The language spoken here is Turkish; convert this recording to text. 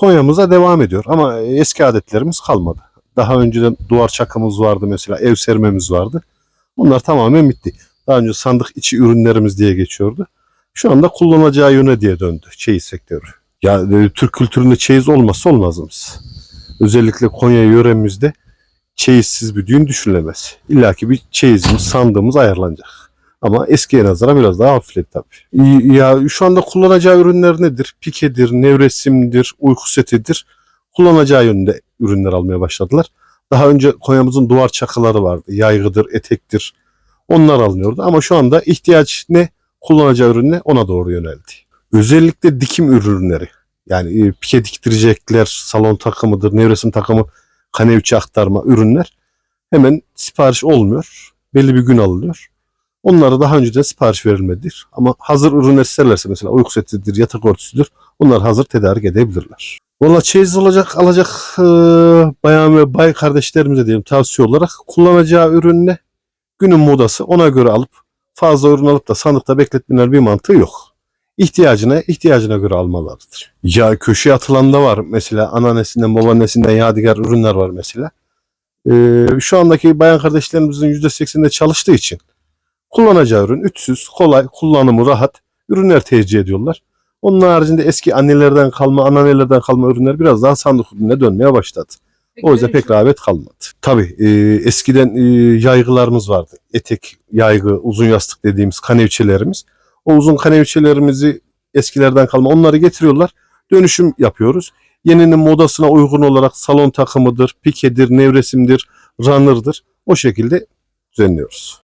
Konya'mıza devam ediyor ama eski adetlerimiz kalmadı. Daha önceden duvar çakımız vardı mesela, ev sermemiz vardı. Bunlar tamamen bitti. Daha önce sandık içi ürünlerimiz diye geçiyordu. Şu anda kullanacağı yöne diye döndü çeyiz sektörü. Ya e, Türk kültüründe çeyiz olmazsa olmazımız. Özellikle Konya yöremizde çeyizsiz bir düğün düşünülemez. İlla ki bir çeyizimiz, sandığımız ayarlanacak. Ama eskiye nazaran biraz daha hafifledi tabii. Ya şu anda kullanacağı ürünler nedir? Pikedir, nevresimdir, uyku setidir. Kullanacağı yönünde ürünler almaya başladılar. Daha önce Konya'mızın duvar çakıları vardı. Yaygıdır, etektir. Onlar alınıyordu. Ama şu anda ihtiyaç ne? Kullanacağı ürün ne? Ona doğru yöneldi. Özellikle dikim ürünleri. Yani e, pike diktirecekler, salon takımıdır, nevresim takımı, kaneviçe aktarma ürünler hemen sipariş olmuyor. Belli bir gün alınıyor. Onlara daha önceden sipariş verilmedidir. Ama hazır ürünler isterlerse mesela uyku setidir, yatak örtüsüdür. Bunlar hazır tedarik edebilirler. Valla çeyiz olacak, alacak e, bayan ve bay kardeşlerimize diyelim tavsiye olarak kullanacağı ürün ne? Günün modası ona göre alıp fazla ürün alıp da sandıkta bekletmeler bir mantığı yok. İhtiyacına, ihtiyacına göre almalarıdır. Ya köşeye atılan da var. Mesela anneannesinden, babaannesinden yadigar ürünler var mesela. Ee, şu andaki bayan kardeşlerimizin %80'inde çalıştığı için kullanacağı ürün ütsüz, kolay, kullanımı rahat ürünler tercih ediyorlar. Onun haricinde eski annelerden kalma, anneannelerden kalma ürünler biraz daha sandık ürününe dönmeye başladı. O yüzden pek rağbet kalmadı. Tabii e, eskiden e, yaygılarımız vardı. Etek, yaygı, uzun yastık dediğimiz kanevçelerimiz. O uzun kanevçelerimizi eskilerden kalma onları getiriyorlar. Dönüşüm yapıyoruz. Yeninin modasına uygun olarak salon takımıdır, pikedir, nevresimdir, runner'dır. O şekilde düzenliyoruz.